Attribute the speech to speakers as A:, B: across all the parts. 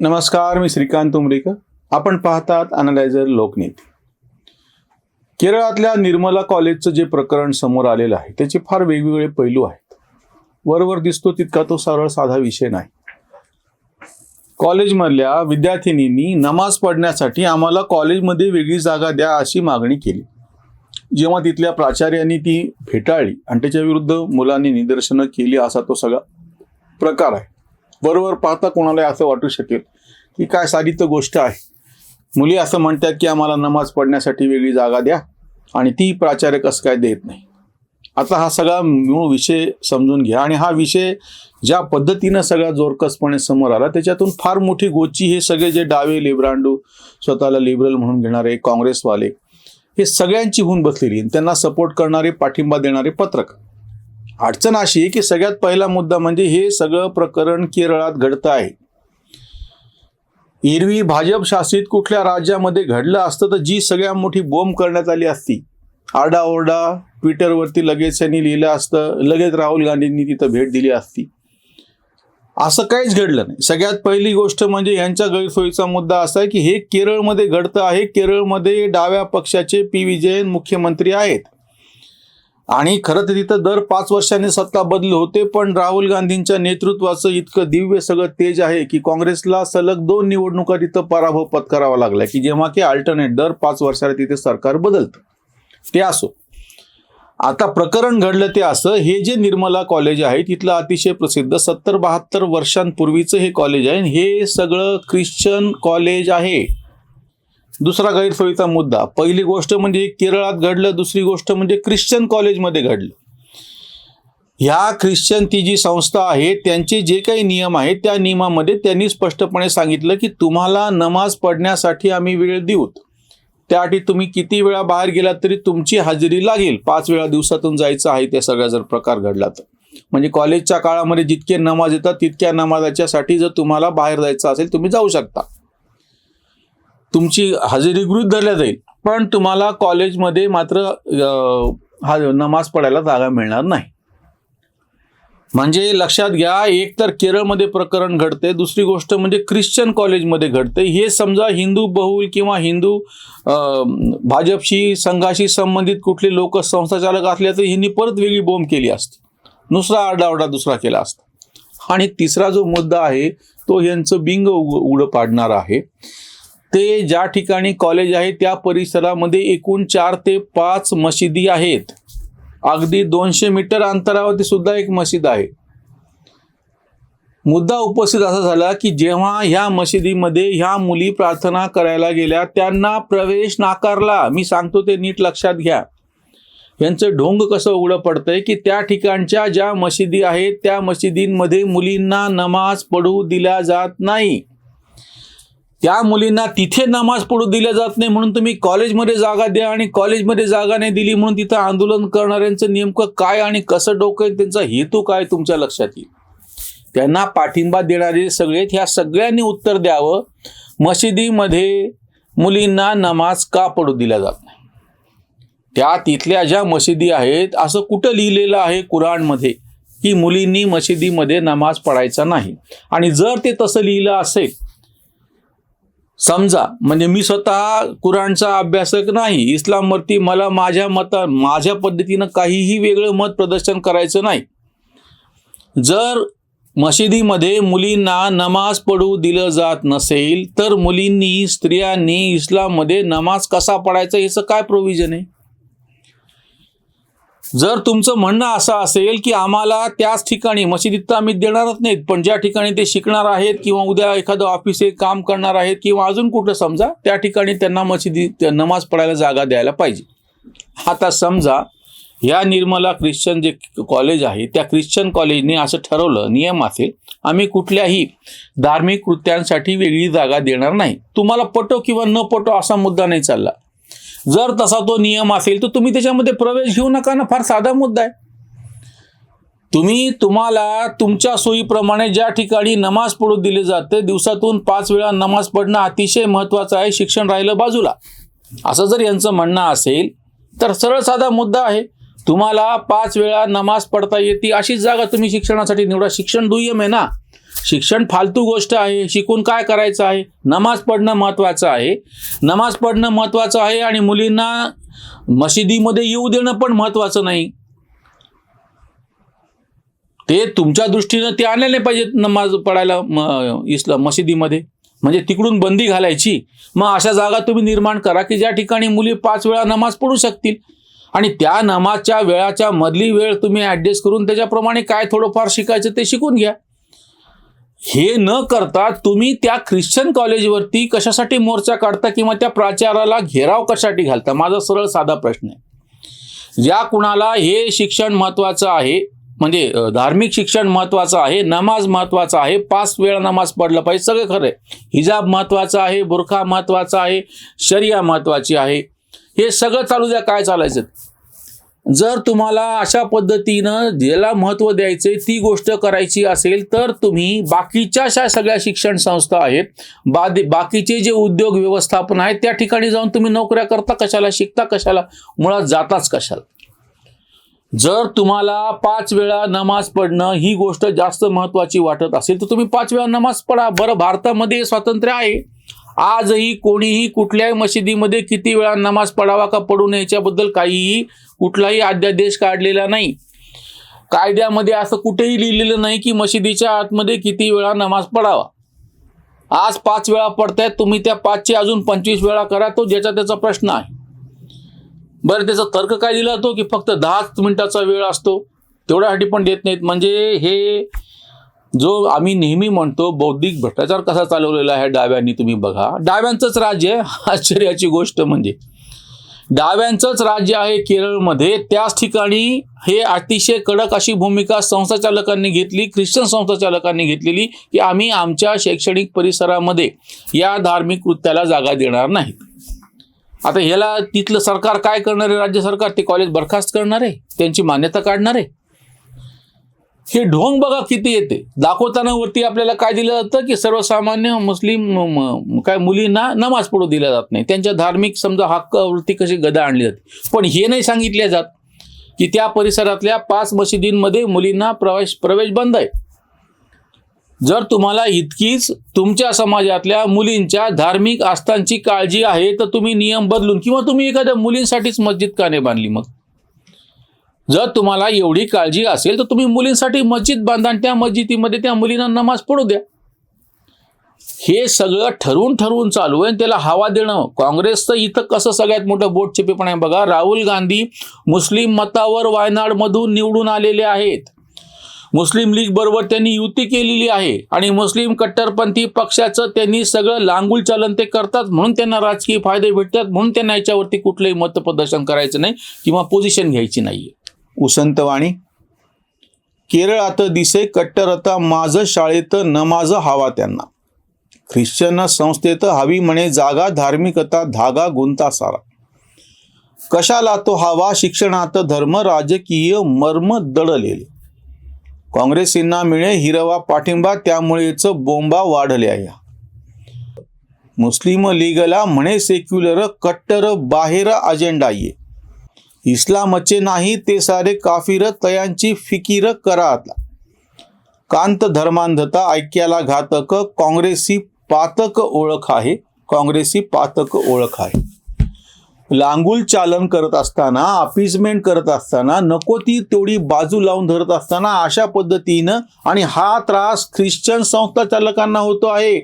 A: नमस्कार मी श्रीकांत उमरेकर. आपण पाहतात अनालायझर लोकनीती. केरळातल्या निर्मला कॉलेजचं जे प्रकरण समोर आलेलं आहे त्याचे फार वेगवेगळे पैलू आहेत. वरवर दिसतो तितका तो सरळ साधा विषय नाही. कॉलेजमधल्या विद्यार्थिनींनी नमाज पढण्यासाठी आम्हाला कॉलेजमध्ये वेगळी जागा द्या अशी मागणी केली. जेव्हा तिथल्या प्राचार्यांनी ती फेटाळली आणि त्याच्या विरुद्ध मुलांनी निदर्शनं केली असा तो सगळा प्रकार आहे. बरोबर पाहता कोणाला असं वाटू शकेल की काय साधी तर गोष्ट आहे. मुली असं म्हणतात की आम्हाला नमाज पढण्यासाठी वेगळी जागा द्या आणि ती प्राचार्य कसं काय देत नाही. आता हा सगळा मूळ विषय समजून घ्या आणि हा विषय ज्या पद्धतीनं सगळा जोरकसपणे समोर आला त्याच्यातून फार मोठी गोची हे सगळे जे डावे लिब्रांडू स्वतःला लिबरल म्हणून घेणारे काँग्रेसवाले हे सगळ्यांची होऊन बसलेली आणि त्यांना सपोर्ट करणारे पाठिंबा देणारे पत्रकार. अडचण अशी आहे की सगळ्यात पहिला मुद्दा म्हणजे हे सगळं प्रकरण केरळात घडतं आहे. एरवी भाजप शासित कुठल्या राज्यामध्ये घडलं असतं तर जी सगळ्यात मोठी बोंब करण्यात आली असती. आरडाओरडा ट्विटरवरती लगेच त्यांनी लिहिलं असतं लगेच राहुल गांधींनी तिथं भेट दिली असती. असं काहीच घडलं नाही. सगळ्यात पहिली गोष्ट म्हणजे यांच्या गैरसोयीचा मुद्दा असा आहे की हे केरळमध्ये घडतं आहे. केरळमध्ये डाव्या पक्षाचे पी. विजयन मुख्यमंत्री आहेत. आणि खरं तर तिथं दर पाच वर्षांनी सत्ता बदल होते पण राहुल गांधींच्या नेतृत्वाचं इतकं दिव्य सगळं तेज आहे की काँग्रेसला सलग दोन निवडणुका तिथं पराभव पत्करावा लागला की जेव्हा की अल्टरनेट दर पाच वर्षाला तिथे सरकार बदलतं. ते असो. आता प्रकरण घडलं ते असं हे जे निर्मला कॉलेज आहे तिथलं अतिशय प्रसिद्ध सत्तर बहात्तर वर्षांपूर्वीचं हे कॉलेज आहे हे सगळं ख्रिश्चन कॉलेज आहे. दुसरा गैरसोयीचा मुद्दा. पहिली गोष्ट म्हणजे केरळात घडलं दुसरी गोष्ट म्हणजे ख्रिश्चन कॉलेजमध्ये घडलं. ह्या ख्रिश्चन ती जी संस्था आहे त्यांचे जे काही नियम आहेत त्या नियमामध्ये त्यांनी स्पष्टपणे सांगितलं की तुम्हाला नमाज पढण्यासाठी आम्ही वेळ देऊत. त्यासाठी तुम्ही किती वेळा बाहेर गेलात तरी तुमची हजेरी लागेल. पाच वेळा दिवसातून जायचं आहे त्या सगळ्या जर प्रकार घडला तर. म्हणजे कॉलेजच्या काळामध्ये जितके नमाज येतात तितक्या नमाजाच्यासाठी जर तुम्हाला बाहेर जायचं असेल तुम्ही जाऊ शकता. तुमची हजेरी गृहित धरल्या जाईल. पण तुम्हाला कॉलेजमध्ये मात्र हा नमाज पडायला जागा मिळणार नाही. म्हणजे लक्षात घ्या एक तर केरळमध्ये प्रकरण घडते दुसरी गोष्ट म्हणजे ख्रिश्चन कॉलेजमध्ये घडते हे समजा हिंदू बहुल किंवा हिंदू भाजपशी संघाशी संबंधित कुठले लोक संस्थाचालक असले तर ह्यांनी परत वेगळी बोंब केली असती. दुसरा आरडाओरडा दुसरा केला असता. आणि तिसरा जो मुद्दा आहे तो यांचं बिंग उघडं पाडणार आहे. ते ज्या ठिकाणी कॉलेज आहे त्या परिसरामध्ये एकूण चार ते पाच मशिदी आहेत. अगदी दोनशे मीटर अंतरावरती सुद्धा एक मशीद आहे. मुद्दा उपस्थित असा झाला की जेव्हा ह्या मशिदीमध्ये ह्या मुली प्रार्थना करायला गेल्या त्यांना प्रवेश नाकारला. मी सांगतो ते नीट लक्षात घ्या. यांचं ढोंग कसं उघडं पडतंय की त्या ठिकाणच्या ज्या मशिदी आहेत त्या मशिदींमध्ये मुलींना नमाज पढू दिला जात नाही. त्या मुलींना तिथे नमाज पडू दिल्या जात नाही म्हणून तुम्ही कॉलेजमध्ये जागा द्या आणि कॉलेजमध्ये जागा नाही दिली म्हणून तिथं आंदोलन करणाऱ्यांचं नेमकं काय आणि कसं डोकं त्यांचा हेतू काय तुमच्या लक्षात येईल. त्यांना पाठिंबा देणारे सगळेत ह्या सगळ्यांनी उत्तर द्यावं. मशिदीमध्ये मुलींना नमाज का पडू दिला जात नाही? त्या तिथल्या ज्या मशिदी आहेत असं कुठं लिहिलेलं आहे कुराणमध्ये की मुलींनी मशिदीमध्ये नमाज पडायचा नाही. आणि जर ते तसं लिहिलं असेल समजा म्हणजे मी स्वतः कुराणचा अभ्यासक नाही इस्लामवरती मला माझ्या मता माझ्या पद्धतीनं काहीही वेगळं मत प्रदर्शन करायचं नाही. जर मशिदीमध्ये मुलींना नमाज पडू दिलं जात नसेल तर मुलींनी स्त्रियांनी इस्लाममध्ये नमाज कसा पडायचा याचं काय प्रोव्हिजन आहे? जर तुमचं म्हणणं असं असेल की आम्हाला त्याच ठिकाणी मशिदीत तर आम्ही देणारच नाहीत पण ज्या ठिकाणी ते शिकणार आहेत किंवा उद्या एखादं ऑफिस एक काम करणार आहेत किंवा अजून कुठं समजा त्या ठिकाणी त्यांना मशिदी नमाज पडायला जागा द्यायला पाहिजे. आता समजा या निर्मला ख्रिश्चन जे कॉलेज आहे त्या ख्रिश्चन कॉलेजने असं ठरवलं नियम असेल आम्ही कुठल्याही धार्मिक कृत्यांसाठी वेगळी जागा देणार नाही. तुम्हाला पटो किंवा न पटो असा मुद्दा नाही चालला. जर तसा तो नियम असेल तर तुम्ही त्याच्यामध्ये प्रवेश घेऊ नका ना. फार साधा मुद्दा आहे. तुम्ही तुम्हाला तुमच्या सोयीप्रमाणे ज्या ठिकाणी नमाज पडू दिले जाते दिवसातून पाच वेळा नमाज पडणं अतिशय महत्वाचं आहे. शिक्षण राहिलं बाजूला. असं जर यांचं म्हणणं असेल तर सरळ साधा मुद्दा आहे. तुम्हाला पाच वेळा नमाज पडता येते अशीच जागा तुम्ही शिक्षणासाठी निवडा. शिक्षण दुय्यम आहे ना. शिक्षण फालतू गोष्ट आहे. शिकून काय करायचं आहे? नमाज पडणं महत्त्वाचं आहे. नमाज पडणं महत्त्वाचं आहे आणि मुलींना मशिदीमध्ये येऊ देणं पण महत्त्वाचं नाही. ते तुमच्या दृष्टीनं ते आणले नाही पाहिजेत नमाज पडायला म- इस्लाम मशिदीमध्ये. म्हणजे तिकडून बंदी घालायची. मग अशा जागा तुम्ही निर्माण करा की ज्या ठिकाणी मुली पाच वेळा नमाज पडू शकतील. आणि त्या नमाजच्या वेळाच्या मधली वेळ तुम्ही ॲडजस्ट करून त्याच्याप्रमाणे काय थोडंफार शिकायचं ते शिकून घ्या. हे न करता तुम्ही त्या ख्रिश्चन कॉलेजवरती कशासाठी मोर्चा काढता किंवा त्या प्राचाराला घेराव कशासाठी घालता? माझा सरळ साधा प्रश्न आहे. ज्या कुणाला हे शिक्षण महत्त्वाचं आहे म्हणजे धार्मिक शिक्षण महत्त्वाचं आहे नमाज महत्त्वाचा आहे पाच वेळा नमाज पडलं पाहिजे सगळं खरं आहे. हिजाब महत्त्वाचा आहे बुरखा महत्त्वाचा आहे शरिया महत्त्वाची आहे. हे सगळं चालू द्या काय चालायचं? जर तुम्हाला अशा पद्धतीनं ज्याला महत्त्व द्यायचे ती गोष्ट करायची असेल तर तुम्ही बाकीच्या अशा सगळ्या शिक्षण संस्था आहेत. बादी बाकीचे जे उद्योग व्यवस्थापन आहेत त्या ठिकाणी जाऊन तुम्ही नोकऱ्या करता कशाला शिकता कशाला? मुळात जाताच कशाला? जर तुम्हाला पाच वेळा नमाज पडणं ही गोष्ट जास्त महत्त्वाची वाटत असेल तर तुम्ही पाच वेळा नमाज पडा बरं भारतामध्ये स्वातंत्र्य आहे. आजही कोणीही कुठल्याही मशिदीमध्ये किती वेळा नमाज पडावा का पडू नये याच्याबद्दल काहीही कुठलाही अध्यादेश काढलेला नाही. कायद्यामध्ये असं कुठेही लिहिलेलं नाही की मशिदीच्या आतमध्ये किती वेळा नमाज पडावा आज पाच वेळा पडतायत तुम्ही त्या पाचचे अजून पंचवीस वेळा करा तो ज्याचा त्याचा प्रश्न आहे. बरं त्याचा तर्क काय दिला तो की फक्त दहाच मिनिटाचा वेळ असतो? तेवढ्यासाठी पण देत नाहीत. म्हणजे हे जो आम्ही नेहमी म्हणतो बौद्धिक भ्रष्टाचार कसा चालवलेला आहे डाव्यांनी तुम्ही बघा. डाव्यांचंच राज्य आहे. आश्चर्याची गोष्ट म्हणजे. डाव्यांचंच राज्य आहे केरळमध्ये. त्याच ठिकाणी हे अतिशय कडक अशी भूमिका संस्थाचालकांनी घेतली ख्रिश्चन संस्थाचालकांनी घेतलेली की आम्ही आमच्या शैक्षणिक परिसरामध्ये या धार्मिक कृत्याला जागा देणार नाही. आता ह्याला तिथलं सरकार काय करणार आहे? राज्य सरकार ते कॉलेज बरखास्त करणार आहे? त्यांची मान्यता काढणार आहे? हे ढोंग बघा किती येते. दाखवताना वरती आपल्याला काय दिलं जातं की सर्वसामान्य मुस्लिम काय मुलींना नमाज पडू दिला जात नाही. त्यांच्या धार्मिक समजा हक्कावरती कशी गदा आणली जाते. पण हे नाही सांगितले जात की त्या परिसरातल्या पाच मशिदींमध्ये मुलींना प्रवेश प्रवेश बंद आहे. जर तुम्हाला इतकीच तुमच्या समाजातल्या मुलींच्या धार्मिक आस्थांची काळजी आहे तर तुम्ही नियम बदलून किंवा तुम्ही एखाद्या मुलींसाठीच मस्जिद का नाही बांधली मग? जर तुम्हाला एवढी काळजी असेल तर तुम्ही मुलींसाठी मस्जिद बांधा आणि त्या मस्जिदीमध्ये त्या मुलींना नमाज पडू द्या. हे सगळं ठरवून ठरवून चालू आहे आणि त्याला हवा देणं. काँग्रेसचं इथं कसं सगळ्यात मोठं बोट चिपेपण आहे बघा. राहुल गांधी मुस्लिम मतावर वायनाडमधून निवडून आलेले आहेत. मुस्लिम लीग बरोबर त्यांनी युती केलेली आहे आणि मुस्लिम कट्टरपंथी पक्षाचं त्यांनी सगळं लांगूल चालन ते करतात म्हणून त्यांना राजकीय फायदे भेटतात म्हणून त्यांना याच्यावरती कुठलंही मतप्रदर्शन करायचं नाही किंवा पोझिशन घ्यायची नाहीये. उसंतवाणी केरळात दिसे कट्टरता माझ शाळेत नमाज हवा त्यांना. ख्रिश्चन संस्थेत हवी म्हणे जागा धार्मिकता धागा गुंता सारा. कशाला तो हवा? शिक्षणात धर्म राजकीय मर्म दडलेले. काँग्रेसींना मिळे हिरवा पाठिंबा त्यामुळेच बोंबा वाढल्या या. मुस्लिम लीगला म्हणे सेक्युलर कट्टर बाहेर अजेंडा ये. इस्लामचे नाही ते सारे काफिर तयांची फिकीर करात. कांत धर्मांधता ऐक्याला घातक काँग्रेसी पातक ओळख आहे. काँग्रेसी पातक ओळख आहे. लांगुल चालन करत असताना अपिजमेंट करत असताना नको ती तेवढी बाजू लावून धरत असताना अशा पद्धतीनं आणि हा त्रास ख्रिश्चन संस्था चालकांना होतो आहे.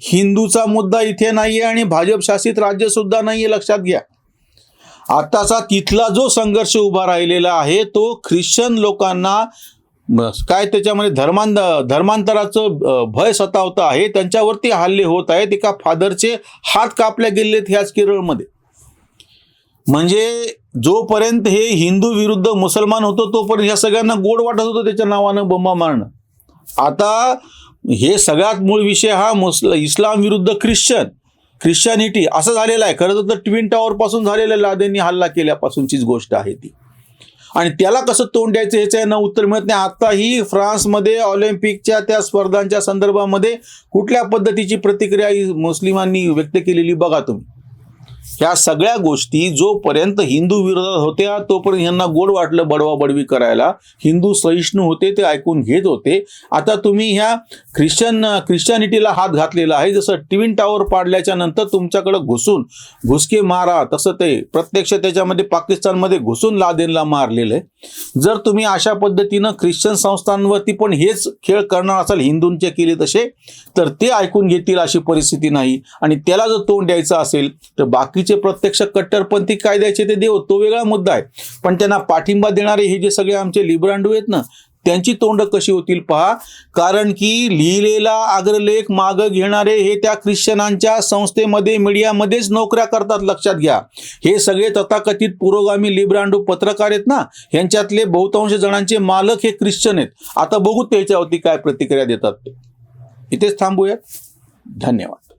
A: हिंदूचा मुद्दा इथे नाहीये आणि भाजप शासित राज्य सुद्धा नाहीये लक्षात घ्या. आताचा तिथला जो संघर्ष उभा राहिलेला आहे तो ख्रिश्चन लोकांना काय त्याच्यामध्ये धर्मांध धर्मांतराचं भय सतावतं आहे त्यांच्यावरती हल्ले होत आहेत एका फादरचे हात कापले गेलेत ह्याच केरळमध्ये. म्हणजे जोपर्यंत हे हिंदू विरुद्ध मुसलमान होतो तोपर्यंत ह्या सगळ्यांना गोड वाटत होतं त्याच्या नावानं बंबा मारणं. आता हे सगळ्यात मूळ विषय हा मुसल इस्लाम विरुद्ध ख्रिश्चन. ख्रिश्चॅनिटी असं झालेलं आहे. खरं तर ट्विन टॉवर पासून झालेल्या लादेंनी हल्ला केल्यापासूनचीच गोष्ट आहे ती. आणि त्याला कसं तोंड द्यायचं ह्याचं यांना उत्तर मिळत नाही. आताही फ्रान्समध्ये ऑलिम्पिकच्या त्या स्पर्धांच्या संदर्भामध्ये कुठल्या पद्धतीची प्रतिक्रिया मुस्लिमांनी व्यक्त केलेली बघा तुम्ही. ह्या सगळ्या गोष्टी जोपर्यंत हिंदू विरोधात होत्या तोपर्यंत यांना गोड वाटलं बडवा बडवी करायला. हिंदू सहिष्णू होते ते ऐकून घेत होते. आता तुम्ही ह्या ख्रिश्चन ख्रिश्चनिटीला हात घातलेला आहे. जसं ट्विन टावर पाडल्याच्या नंतर तुमच्याकडे घुसून घुसके मारा तसं ते प्रत्यक्ष त्याच्यामध्ये पाकिस्तानमध्ये घुसून लादेनला मारलेलं आहे. जर तुम्ही अशा पद्धतीनं ख्रिश्चन संस्थांवरती पण हेच खेळ करणार असाल हिंदूंचे केले तसे तर ते ऐकून घेतील अशी परिस्थिती नाही. आणि त्याला जर तोंड द्यायचं असेल तर बाकी बाकीचे प्रत्यक्ष कट्टरपंथी काय द्यायचे ते देव तो वेगळा मुद्दा आहे. पण त्यांना पाठिंबा देणारे हे जे सगळे आमचे लिब्रांडू आहेत ना त्यांची तोंड कशी होतील पहा. कारण की लिहिलेला अग्रलेख मागं घेणारे हे त्या ख्रिश्चनांच्या संस्थेमध्ये मीडियामध्येच नोकऱ्या करतात लक्षात घ्या. हे सगळे तथाकथित पुरोगामी लिब्रांडू पत्रकार आहेत ना ह्यांच्यातले बहुतांश जणांचे मालक हे ख्रिश्चन आहेत. आता बघू त्याच्यावरती काय प्रतिक्रिया देतात. ते इथेच थांबूयात. धन्यवाद.